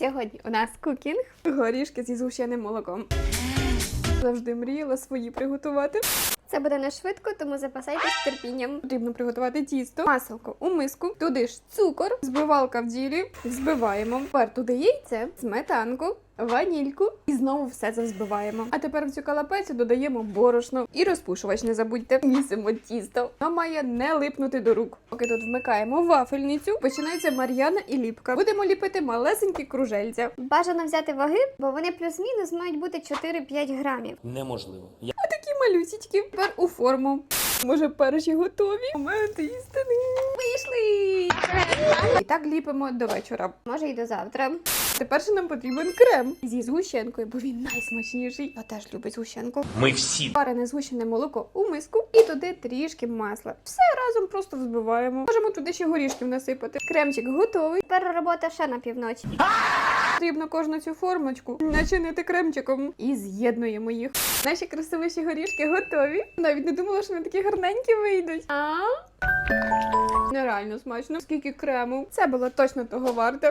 Сьогодні у нас кукінг. Горішки зі згущеним молоком. Завжди мріяла свої приготувати. Це буде не швидко, тому запасайтесь терпінням. Потрібно приготувати тісто, маселко у миску, туди ж цукор, збивалка в ділі, взбиваємо. Тепер туди яйце, сметанку, ванільку і знову все це взбиваємо. А тепер в цю калапецю додаємо борошно і розпушувач. Не забудьте, місимо тісто. Воно має не липнути до рук. Поки тут вмикаємо вафельницю, починається мар'яна і ліпка. Будемо ліпити малесенькі кружельця. Бажано взяти ваги, бо вони плюс-мінус мають бути 4-5 грамів. Неможливо. Я малюсічки. Тепер у форму. Може, перші готові? Момент істини. Вийшли! І так ліпимо до вечора. Може й до завтра. Тепер ще нам потрібен крем зі згущенкою, бо він найсмачніший. Я теж люблю згущенку. ми всі Парене згущене молоко у миску і туди трішки масла. Все разом просто взбиваємо. Можемо туди ще горішків насипати. Кремчик готовий. Тепер робота ще на півночі. Потрібно кожну цю формочку начинити кремчиком і з'єднуємо їх. Наші красивіші горішки готові. Навіть не думала, що вони такі гарненькі вийдуть. А? Нереально смачно. Скільки крему. Це було точно того варте.